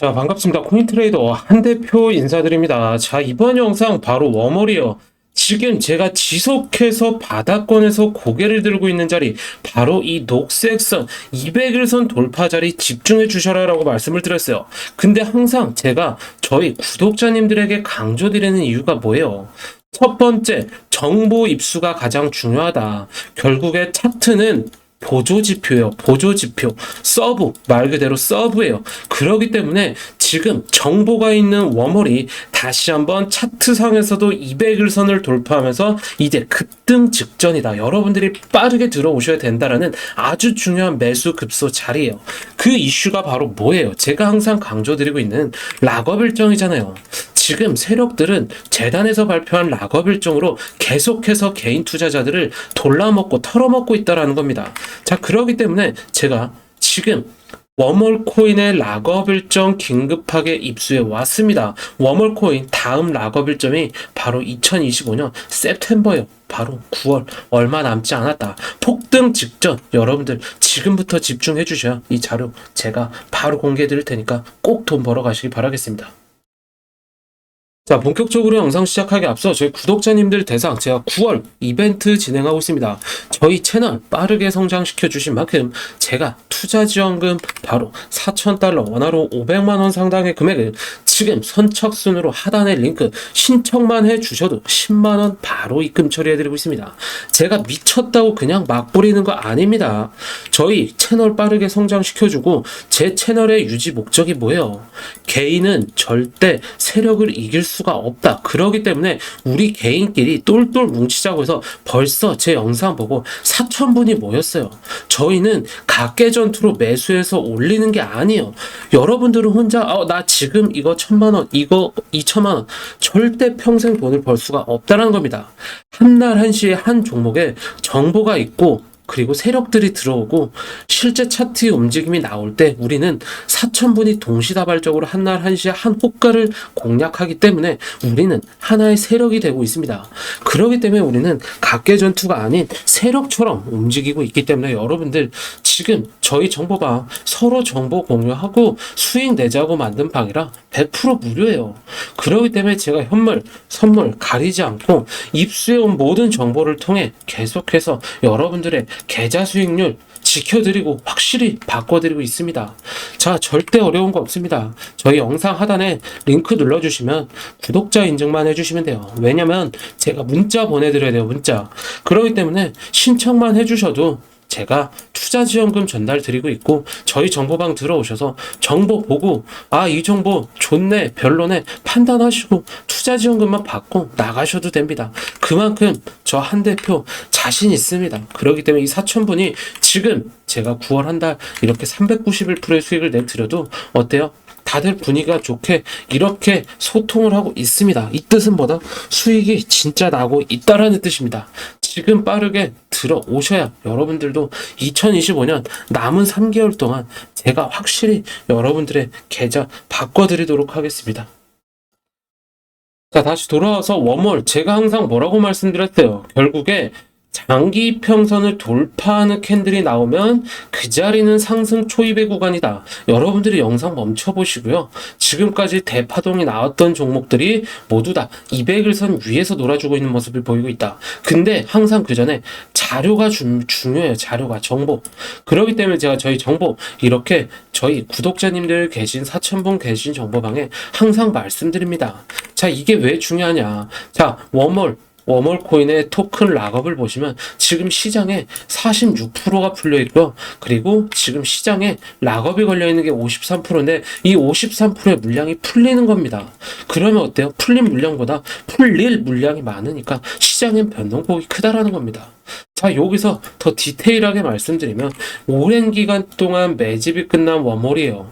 자, 반갑습니다. 코인트레이더 한 대표 인사드립니다. 자, 이번 영상 바로 워머리요. 지금 제가 지속해서 바닥권에서 고개를 들고 있는 자리, 바로 이 녹색선 200일선 돌파 자리 집중해 주셔라 라고 말씀을 드렸어요. 근데 항상 제가 저희 구독자님들에게 강조드리는 이유가 뭐예요? 첫 번째, 정보 입수가 가장 중요하다. 결국에 차트는 보조 지표예요. 보조 지표. 서브. 말 그대로 서브예요. 그러기 때문에 지금 정보가 있는 워머리 다시 한번 차트상에서도 200일 선을 돌파하면서 이제 급등 직전이다. 여러분들이 빠르게 들어오셔야 된다라는 아주 중요한 매수 급소 자리예요. 그 이슈가 바로 뭐예요? 제가 항상 강조드리고 있는 락업 일정이잖아요. 지금 세력들은 재단에서 발표한 락업 일정으로 계속해서 개인 투자자들을 돌라먹고 털어먹고 있다라는 겁니다. 자, 그러기 때문에 제가 지금 워멀 코인의 락업 일정 긴급하게 입수해 왔습니다. 워멀 코인 다음 락업 일정이 바로 2025년 세프템버예요. 바로 9월 얼마 남지 않았다. 폭등 직전 여러분들 지금부터 집중해 주셔야 이 자료 제가 바로 공개해 드릴 테니까 꼭 돈 벌어 가시기 바라겠습니다. 자, 본격적으로 영상 시작하기 앞서 저희 구독자님들 대상 제가 9월 이벤트 진행하고 있습니다. 저희 채널 빠르게 성장시켜 주신 만큼 제가 투자 지원금 바로 4,000달러 원화로 500만원 상당의 금액을 지금 선착순으로 하단의 링크 신청만 해 주셔도 10만 원 바로 입금 처리해 드리고 있습니다. 제가 미쳤다고 그냥 막 뿌리는 거 아닙니다. 저희 채널 빠르게 성장시켜 주고 제 채널의 유지 목적이 뭐예요? 개인은 절대 세력을 이길 수가 없다. 그러기 때문에 우리 개인끼리 똘똘 뭉치자고 해서 벌써 제 영상 보고 4,000분이 모였어요. 저희는 각계 전투로 매수해서 올리는 게 아니에요. 여러분들은 혼자 어, 나 지금 이거 천만 원, 이거 이천만 원 절대 평생 돈을 벌 수가 없다는 겁니다. 한날 한시에 한 종목에 정보가 있고 그리고 세력들이 들어오고 실제 차트의 움직임이 나올 때 우리는 4천분이 동시다발적으로 한날 한시에 한 호가를 공략하기 때문에 우리는 하나의 세력이 되고 있습니다. 그렇기 때문에 우리는 각계 전투가 아닌 세력처럼 움직이고 있기 때문에 여러분들 지금 저희 정보방 서로 정보 공유하고 수익 내자고 만든 방이라 100% 무료예요. 그렇기 때문에 제가 현물, 선물 가리지 않고 입수해 온 모든 정보를 통해 계속해서 여러분들의 계좌 수익률 지켜드리고 확실히 바꿔드리고 있습니다. 자, 절대 어려운 거 없습니다. 저희 영상 하단에 링크 눌러주시면 구독자 인증만 해주시면 돼요. 왜냐면 제가 문자 보내드려야 돼요, 문자. 그렇기 때문에 신청만 해주셔도 제가 투자 지원금 전달 드리고 있고 저희 정보방 들어오셔서 정보 보고 아 이 정보 좋네 별로네 판단하시고 투자 지원금만 받고 나가셔도 됩니다. 그만큼 저 한 대표 자신 있습니다. 그렇기 때문에 이 4천 분이 지금 제가 9월 한 달 이렇게 391%의 수익을 내드려도 어때요? 다들 분위기가 좋게 이렇게 소통을 하고 있습니다. 이 뜻은 뭐다? 수익이 진짜 나고 있다라는 뜻입니다. 지금 빠르게 들어오셔야 여러분들도 2025년 남은 3개월 동안 제가 확실히 여러분들의 계좌 바꿔드리도록 하겠습니다. 자, 다시 돌아와서 워몰. 제가 항상 뭐라고 말씀드렸어요. 결국에 장기 평선을 돌파하는 캔들이 나오면 그 자리는 상승 초입의 구간이다. 여러분들이 영상 멈춰 보시고요. 지금까지 대파동이 나왔던 종목들이 모두 다 200일선 위에서 놀아주고 있는 모습을 보이고 있다. 근데 항상 그 전에 자료가 중, 중요해요. 자료가 정보. 그렇기 때문에 제가 저희 정보 이렇게 저희 구독자님들 계신 4,000분 계신 정보방에 항상 말씀드립니다. 자, 이게 왜 중요하냐? 자, 워몰 워멀 코인의 토큰 락업을 보시면 지금 시장에 46%가 풀려 있고요. 그리고 지금 시장에 락업이 걸려 있는 게 53%인데 이 53%의 물량이 풀리는 겁니다. 그러면 어때요? 풀린 물량보다 풀릴 물량이 많으니까 시장엔 변동폭이 크다라는 겁니다. 자, 여기서 더 디테일하게 말씀드리면 오랜 기간 동안 매집이 끝난 워몰이에요.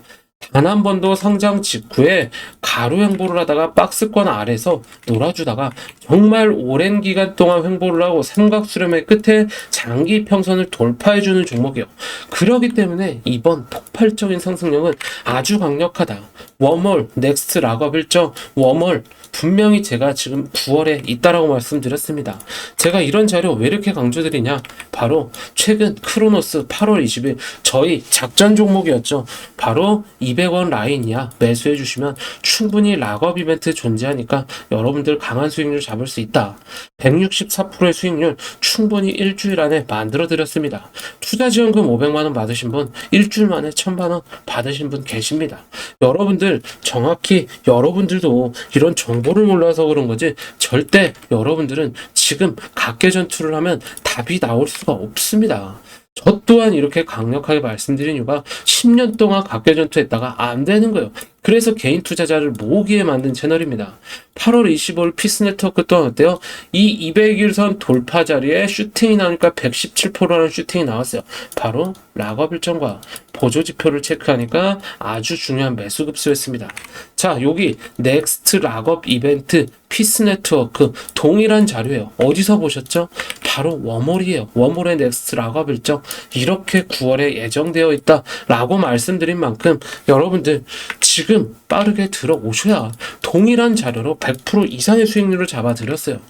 단 한 번도 상장 직후에 가로 횡보를 하다가 박스권 아래서 놀아주다가 정말 오랜 기간 동안 횡보를 하고 삼각 수렴의 끝에 장기 평선을 돌파해주는 종목이에요. 그러기 때문에 이번 폭발적인 상승력은 아주 강력하다. 워멀, 넥스트 락업 일정, 워멀, 분명히 제가 지금 9월에 있다라고 말씀드렸습니다. 제가 이런 자료 왜 이렇게 강조드리냐? 바로 최근 크로노스 8월 20일 저희 작전 종목이었죠. 바로 200원 라인 이하 매수해 주시면 충분히 락업 이벤트 존재하니까 여러분들 강한 수익률 잡을 수 있다. 164%의 수익률 충분히 일주일 안에 만들어 드렸습니다. 투자 지원금 500만 원 받으신 분 일주일 만에 1000만 원 받으신 분 계십니다. 여러분들 정확히 여러분들도 이런 정보를 몰라서 그런 거지 절대 여러분들은 지금 각계 전투를 하면 답이 나올 수가 없습니다. 저 또한 이렇게 강력하게 말씀드린 이유가 10년 동안 각계 전투했다가 안 되는 거예요. 그래서 개인 투자자를 모으기에 만든 채널입니다. 8월 25일 피스 네트워크 또한 어때요? 이 200일선 돌파 자리에 슈팅이 나오니까 117%라는 슈팅이 나왔어요. 바로 락업 일정과 보조 지표를 체크하니까 아주 중요한 매수 급수였습니다. 자, 여기 넥스트 락업 이벤트 피스 네트워크 동일한 자료예요. 어디서 보셨죠? 바로 워몰이에요. 워몰의 넥스트 락업 일정 이렇게 9월에 예정되어 있다라고 말씀드린 만큼 여러분들 지금 빠르게 들어오셔야 동일한 자료로 100% 이상의 수익률을 잡아드렸어요.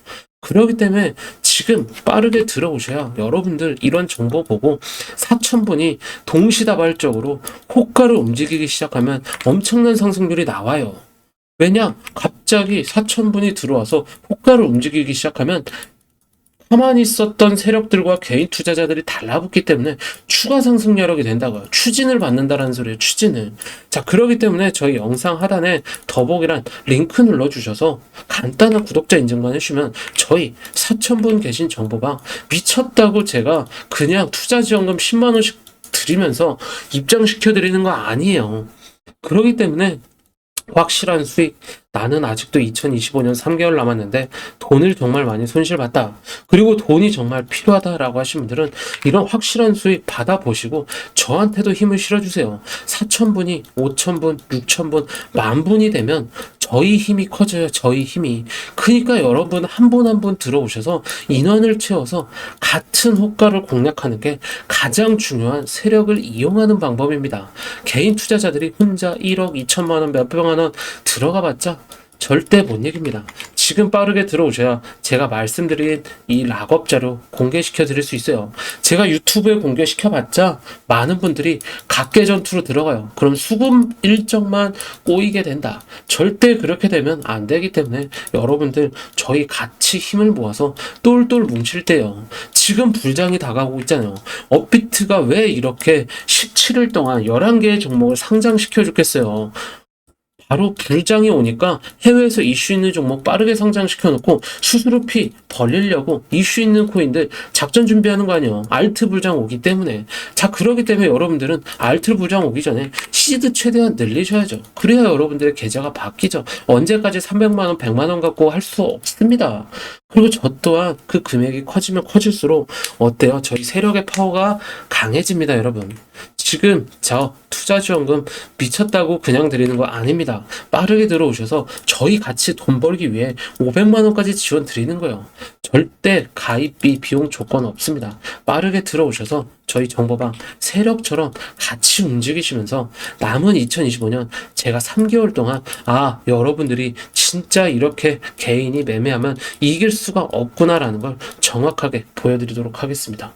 그렇기 때문에 지금 빠르게 들어오셔야 여러분들 이런 정보 보고 4,000분이 동시다발적으로 호가를 움직이기 시작하면 엄청난 상승률이 나와요. 왜냐? 갑자기 4,000분이 들어와서 호가를 움직이기 시작하면 가만히 있었던 세력들과 개인 투자자들이 달라붙기 때문에 추가 상승 여력이 된다고요. 추진을 받는다라는 소리예요. 추진을. 자, 그러기 때문에 저희 영상 하단에 더보기란 링크 눌러주셔서 간단한 구독자 인증만 해주시면 저희 4,000분 계신 정보방 미쳤다고 제가 그냥 투자 지원금 10만원씩 드리면서 입장시켜 드리는 거 아니에요. 그러기 때문에 확실한 수익. 나는 아직도 2025년 3개월 남았는데 돈을 정말 많이 손실봤다. 그리고 돈이 정말 필요하다라고 하신 분들은 이런 확실한 수익 받아보시고 저한테도 힘을 실어주세요. 4,000분이 5,000분, 6,000분, 만 분이 되면 저희 힘이 커져요. 저희 힘이. 그러니까 여러분 한분 한 분 들어오셔서 인원을 채워서 같은 호가를 공략하는 게 가장 중요한 세력을 이용하는 방법입니다. 개인 투자자들이 혼자 1억 2천만 원, 몇백만 원 들어가 봤자 절대 못 이깁니다. 지금 빠르게 들어오셔야 제가 말씀드린 이 락업 자료 공개시켜 드릴 수 있어요. 제가 유튜브에 공개시켜 봤자 많은 분들이 각계 전투로 들어가요. 그럼 수금 일정만 꼬이게 된다. 절대 그렇게 되면 안 되기 때문에 여러분들 저희 같이 힘을 모아서 똘똘 뭉칠 때요. 지금 불장이 다가오고 있잖아요. 업비트가 왜 이렇게 17일 동안 11개의 종목을 상장시켜 줬겠어요. 바로 불장이 오니까 해외에서 이슈 있는 종목 빠르게 상장시켜 놓고 수수료 피 벌리려고 이슈 있는 코인들 작전 준비하는 거 아니에요. 알트 불장 오기 때문에. 자, 그러기 때문에 여러분들은 알트 불장 오기 전에 시드 최대한 늘리셔야죠. 그래야 여러분들의 계좌가 바뀌죠. 언제까지 300만 원, 100만 원 갖고 할 수 없습니다. 그리고 저 또한 그 금액이 커지면 커질수록 어때요? 저희 세력의 파워가 강해집니다, 여러분. 지금 저 투자 지원금 미쳤다고 그냥 드리는 거 아닙니다. 빠르게 들어오셔서 저희 같이 돈 벌기 위해 500만 원까지 지원 드리는 거예요. 절대 가입비 비용 조건 없습니다. 빠르게 들어오셔서 저희 정보방 세력처럼 같이 움직이시면서 남은 2025년 제가 3개월 동안 아 여러분들이 진짜 이렇게 개인이 매매하면 이길 수가 없구나라는 걸 정확하게 보여드리도록 하겠습니다.